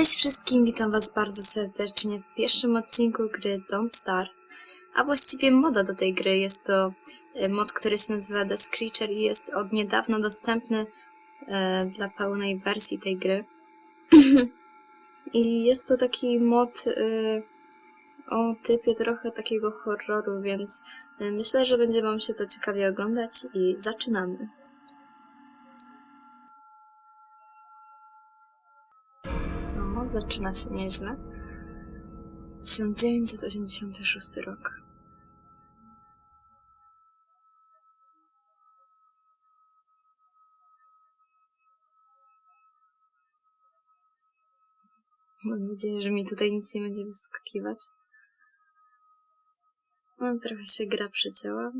Cześć wszystkim, witam was bardzo serdecznie w pierwszym odcinku gry Don't Star, a właściwie moda do tej gry. Jest to e, mod, który się nazywa The Screecher i jest od niedawna dostępny e, dla pełnej wersji tej gry. I jest to taki mod e, o typie trochę takiego horroru, więc e, myślę, że będzie wam się to ciekawie oglądać i zaczynamy. Zaczyna się nieźle. 1986 rok. Mam nadzieję, że mi tutaj nic nie będzie wyskakiwać. Trochę się gra przecięła.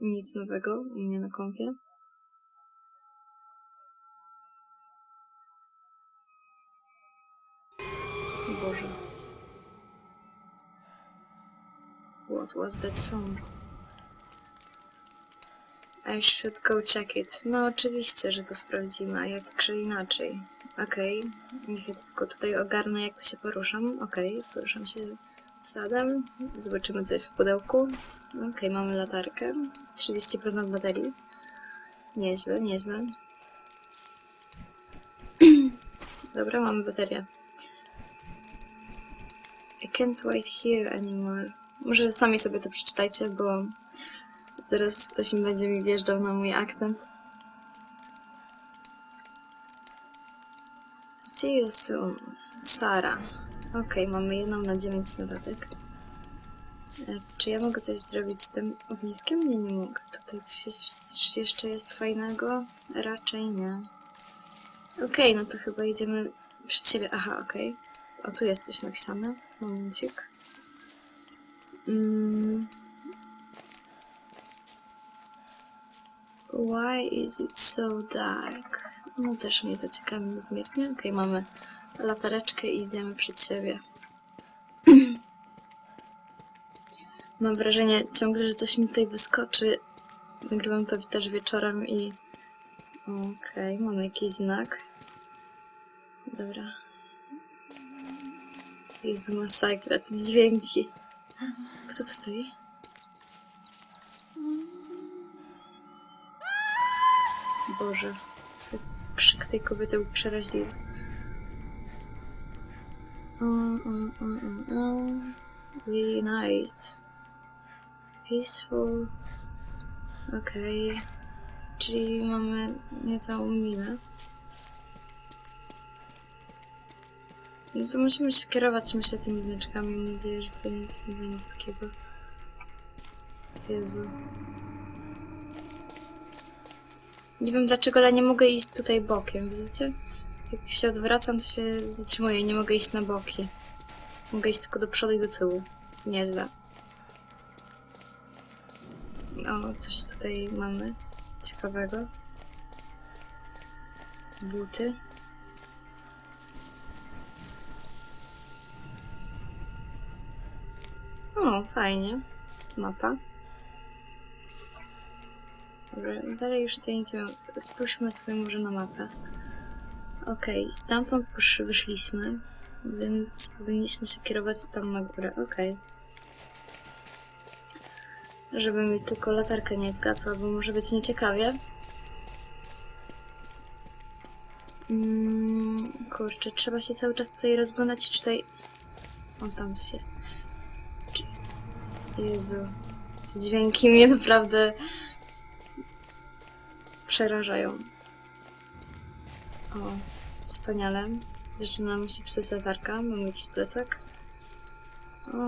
Nic nowego u mnie na kompie. Boże. What was that sound? I should go check it. No oczywiście, że to sprawdzimy, a jakże inaczej. Okej, niech ja tylko tutaj ogarnę, jak to się poruszam. Okej, poruszam się wsadem. Zobaczymy, co jest w pudełku. Okej, mamy latarkę. 30% baterii. Nieźle, nieźle. Dobra, mamy baterię. I can't wait here anymore. Może sami sobie to przeczytajcie, bo zaraz ktoś mi będzie mi wjeżdżał na mój akcent. See you soon. Sara. Okej, mamy jedną na dziewięć notatek. E, Czy ja mogę coś zrobić z tym ogniskiem? Nie, nie mogę. Tutaj coś jeszcze jest fajnego? Raczej nie. Okej, no to chyba idziemy przed siebie. Aha, okej. O, tu jest coś napisane. Momencik. Mm. Why is it so dark? No też mnie to ciekawi niezmiernie. Okej, mamy latareczkę i idziemy przed siebie. Mam wrażenie ciągle, że coś mi tutaj wyskoczy. Nagrywam to też wieczorem i... Okej, mamy jakiś znak. Dobra. Jezu, masakra, te dźwięki. Kto tu stoi? Boże, ten krzyk tej kobiety był przeraźliwy. Really nice. Peaceful. Okej. Czyli mamy niecałą minę. No to musimy się kierować, myślę, tymi znaczkami. Mam nadzieję, że tutaj nic nie będzie takiego. Jezu. Nie wiem dlaczego, ale nie mogę iść tutaj bokiem, widzicie? Jak się odwracam, to się zatrzymuję nie mogę iść na boki. Mogę iść tylko do przodu i do tyłu. Nieźle. O, coś tutaj mamy ciekawego. Buty. O, fajnie. Mapa. Dobrze, dalej już tutaj nic nie mam. Spójrzmy sobie może na mapę. Okej, stamtąd posz- wyszliśmy, więc powinniśmy się kierować tam na górę. Okej. Żeby mi tylko latarka nie zgasła, bo może być nieciekawie. Mm, kurczę, trzeba się cały czas tutaj rozglądać, czy tutaj... O, tam coś jest. Jezu. Dźwięki mnie naprawdę przerażają. O, wspaniale. Zaczyna mi się psuć latarka. Mam jakiś plecak. O,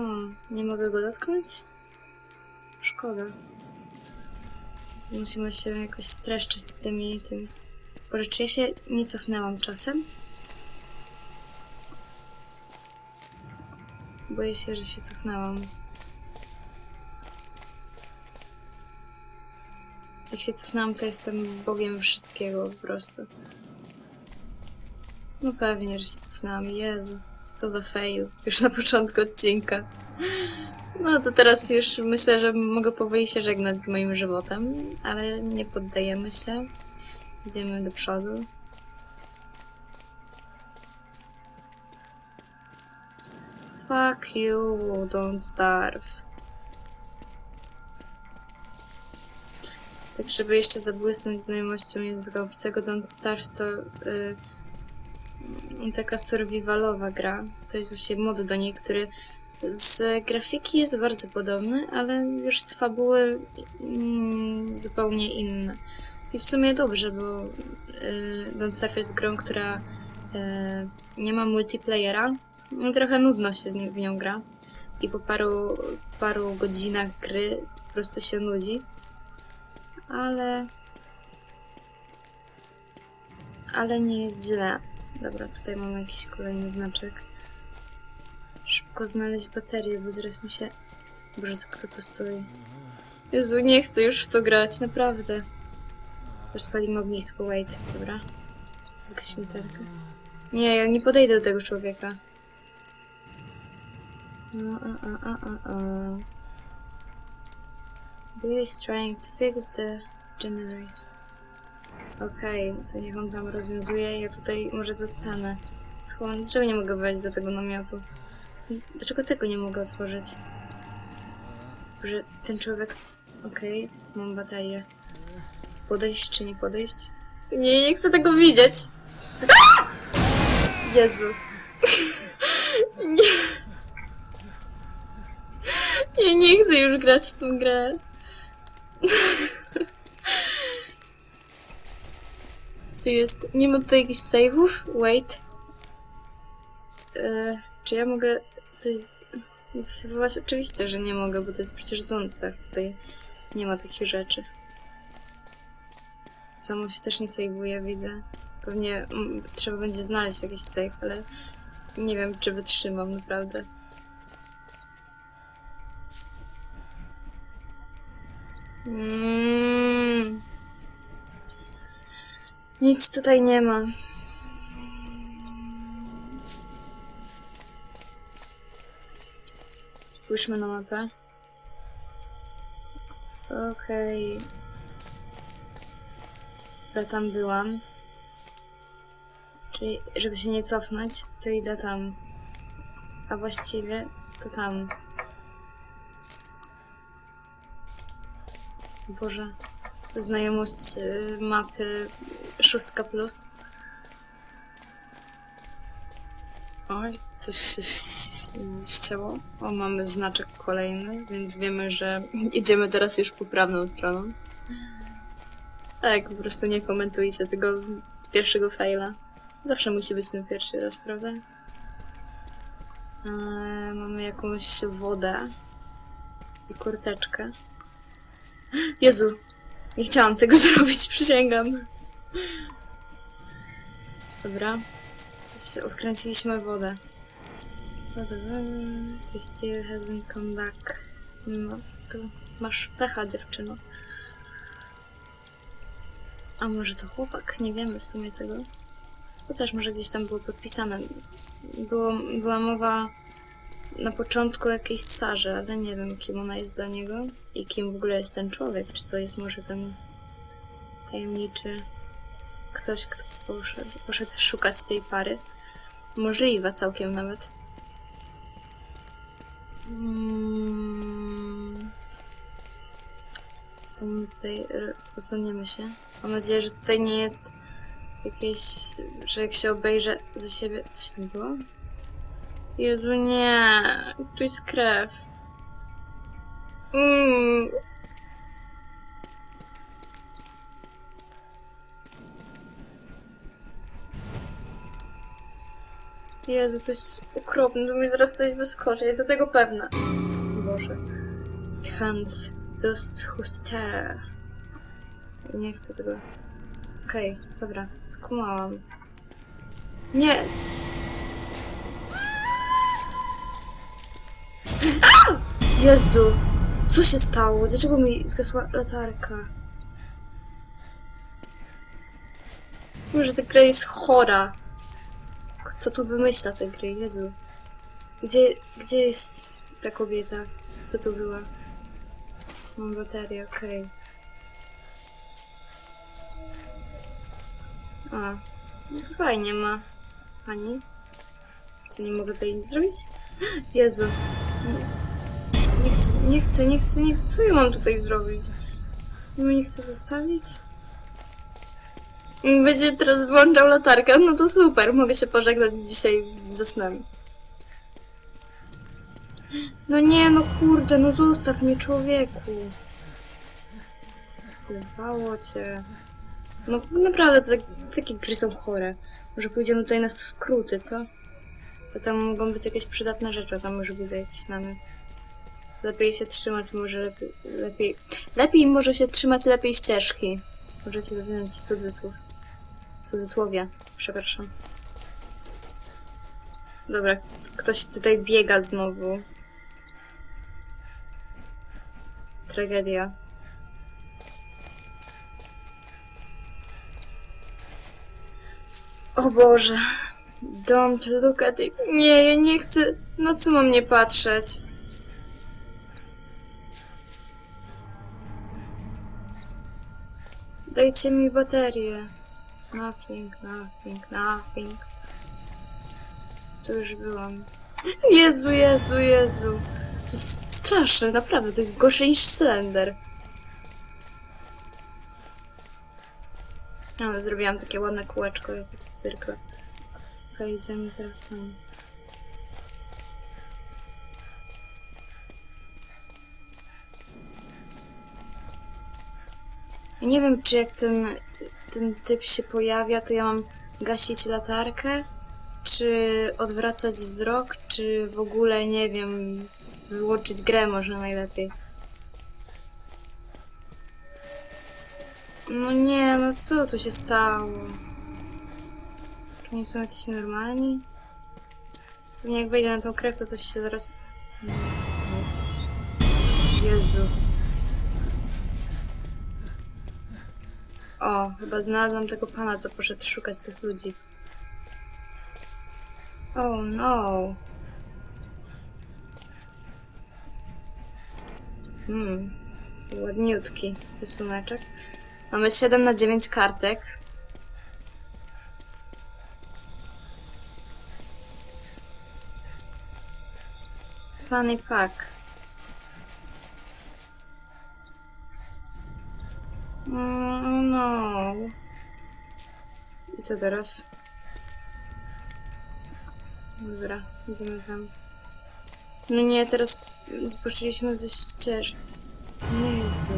nie mogę go dotknąć? Szkoda. Musimy się jakoś streszczyć z tymi tym. Boże, czy ja się nie cofnęłam czasem? Boję się, że się cofnęłam. Jak się cofnęłam, to jestem bogiem wszystkiego po prostu. No pewnie, że się cofnęłam. Jezu, co za fail. Już na początku odcinka. No to teraz już myślę, że mogę powoli się żegnać z moim żywotem, ale nie poddajemy się. Idziemy do przodu. Fuck you, don't starve. Tak, żeby jeszcze zabłysnąć znajomością języka obcego, Don't Starve to y, taka survivalowa gra. To jest właśnie mod do niej, który z grafiki jest bardzo podobny, ale już z fabuły mm, zupełnie inny. I w sumie dobrze, bo y, Don't Starve jest grą, która y, nie ma multiplayera. Trochę nudno się z w nią gra. I po paru, paru godzinach gry po prostu się nudzi. Ale... Ale nie jest źle. Dobra, tutaj mamy jakiś kolejny znaczek. Szybko znaleźć baterię, bo zaraz mi się... Boże, co kto tu stoi? Jezu, nie chcę już w to grać, naprawdę. Rozpalimy ognisko, wait, dobra. Zgaś miterkę. Nie, ja nie podejdę do tego człowieka. No, a, a, a, a, a. Is trying to fix the generator. Okej, to niech on tam rozwiązuje, ja tutaj może zostanę. Schowam. Dlaczego nie mogę wejść do tego namiotu? Dlaczego tego nie mogę otworzyć? Że ten człowiek... Okej, mam baterię. Podejść czy nie podejść? Nie, nie chcę tego widzieć! Jezu. nie. Ja nie chcę już grać w tę grę. Tu jest... Nie ma tutaj jakichś save'ów? Wait. E, czy ja mogę coś... z- Zasadować? Oczywiście, że nie mogę, bo to jest przecież Donstach. Tutaj nie ma takich rzeczy. Samo się też nie save'uje, widzę. Pewnie mm, trzeba będzie znaleźć jakiś save, ale nie wiem, czy wytrzymam, naprawdę. Mm. Nic tutaj nie ma. Spójrzmy na mapę. Okej. Dobra, tam byłam. Czyli, żeby się nie cofnąć, to idę tam. A właściwie to tam. Boże. Znajomość y, mapy szóstka plus. Oj, coś się ścięło. O, mamy znaczek kolejny, więc wiemy, że idziemy teraz już poprawną stroną. Tak, po prostu nie komentujcie tego pierwszego faila. Zawsze musi być ten pierwszy raz, prawda? Eee, mamy jakąś wodę i kurteczkę. Jezu, nie chciałam tego zrobić, przysięgam. Dobra. Coś odkręciliśmy wodę. Still hasn't come back. No, to masz pecha, dziewczyno. A może to chłopak? Nie wiemy w sumie tego. Chociaż może gdzieś tam było podpisane. Było, była mowa na początku jakiejś Sarze, ale nie wiem kim ona jest dla niego i kim w ogóle jest ten człowiek. Czy to jest może ten tajemniczy ktoś, kto poszedł, poszedł szukać tej pary. Możliwe całkiem nawet. Mm. Staniemy tutaj, poznaniemy się. Mam nadzieję, że tutaj nie jest jakieś, że jak się obejrzę za siebie... Coś tam było? Jezu, nie. Tu jest krew. Mm. Jezu, to jest okropne, to mi zaraz coś wyskoczy, jestem tego pewna. Boże. Hans, dos hustera. Nie chcę tego. Okej, dobra, skumałam. Nie! Jezu! Co się stało? Dlaczego mi zgasła latarka? Może ta gra jest chora. Kto tu wymyśla te gry? Jezu. Gdzie, gdzie jest ta kobieta? Co tu była? Mam baterię, okej. A, no to fajnie ma. Pani? Co, nie mogę tutaj nic zrobić? Jezu. Nie chcę, nie chcę, nie chcę, nie chcę. Co ja mam tutaj zrobić? Nie chcę zostawić? Będzie teraz włączał latarkę, no to super, mogę się pożegnać dzisiaj ze snem. No nie, no kurde, no zostaw mnie człowieku. Kurwało cię. No naprawdę, te, takie gry są chore. Może pójdziemy tutaj na skróty, co? Bo tam mogą być jakieś przydatne rzeczy, tam już widzę jakieś namy. Lepiej się trzymać, może lepiej, lepiej... Lepiej może się trzymać lepiej ścieżki. Możecie dowiedzieć cudzysłów. Cudzysłowie, przepraszam. Dobra, ktoś tutaj biega znowu. Tragedia. O Boże. Don't look at it. Nie, ja nie chcę. No co mam nie patrzeć? Dajcie mi baterię. Nothing, nothing, nothing. Tu już byłam. Jezu, Jezu, Jezu. To jest straszne, naprawdę. To jest gorsze niż Slender. Ale zrobiłam takie ładne kółeczko, jak z cyrkla. Okej, idziemy teraz tam. Nie wiem, czy jak ten, ten typ się pojawia, to ja mam gasić latarkę, czy odwracać wzrok, czy w ogóle, nie wiem, wyłączyć grę może najlepiej. No nie, no co tu się stało? Czy oni są jacyś normalni? Pewnie jak wejdę na tą krew, to coś się zaraz... Jezu. O, chyba znalazłam tego pana, co poszedł szukać tych ludzi. Oh no. Hmm. Ładniutki rysuneczek. Mamy 7 na 9 kartek. Funny pack. Oh no. I co teraz? Dobra, idziemy tam. No nie, teraz zboczyliśmy ze ścież. Jezu.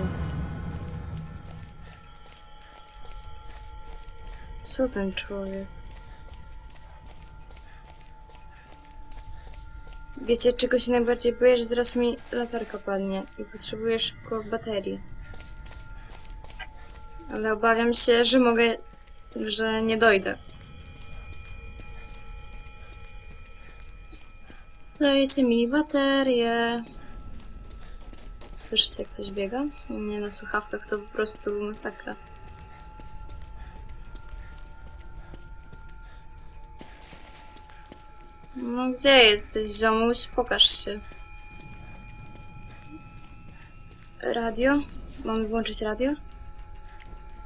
Co ten człowiek? Wiecie, czego się najbardziej boję, że zaraz mi latarka padnie i potrzebuję szybko baterii. Ale obawiam się, że mogę, że nie dojdę. Dajcie mi baterię. Słyszycie, jak coś biega? U mnie na słuchawkach to po prostu masakra. No gdzie jesteś, ziomuś? Pokaż się. Radio? Mamy włączyć radio?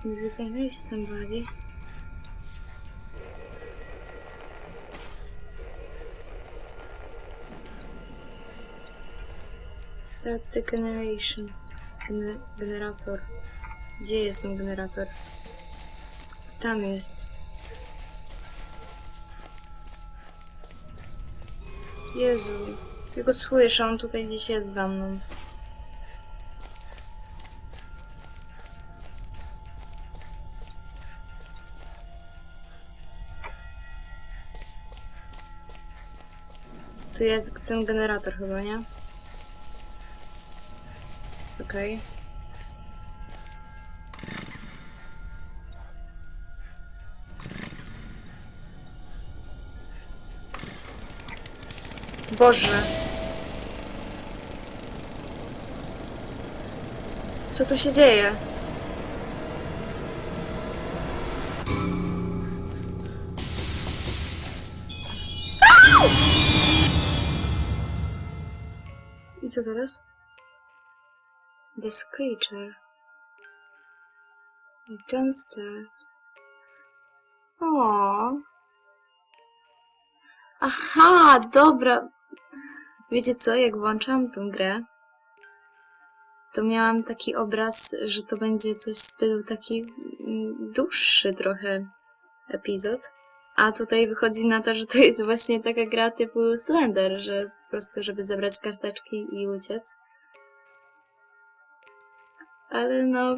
We can reach somebody. Start the generation. Gene generator. Gdzie jest ten generator? Tam jest. Jezu. Ja go słyszę, on tutaj gdzieś jest za mną. Tu jest ten generator chyba, nie? Okej. Boże. Co tu się dzieje? I co teraz? This creature. A Johnster. O. Aha, dobra. Wiecie co, jak włączałam tę grę, to miałam taki obraz, że to będzie coś w stylu taki mm, dłuższy trochę epizod. A tutaj wychodzi na to, że to jest właśnie taka gra typu Slender, że po prostu, żeby zebrać karteczki i uciec. Ale no,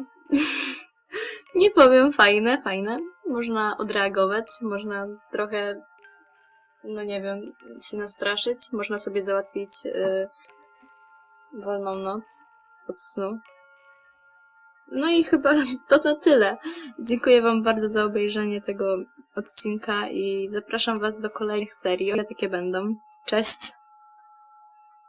nie powiem, fajne, fajne. Można odreagować, można trochę, no nie wiem, się nastraszyć. Można sobie załatwić y, wolną noc od snu. No i chyba to na tyle. Dziękuję Wam bardzo za obejrzenie tego odcinka i zapraszam Was do kolejnych serii, one takie będą. Cześć!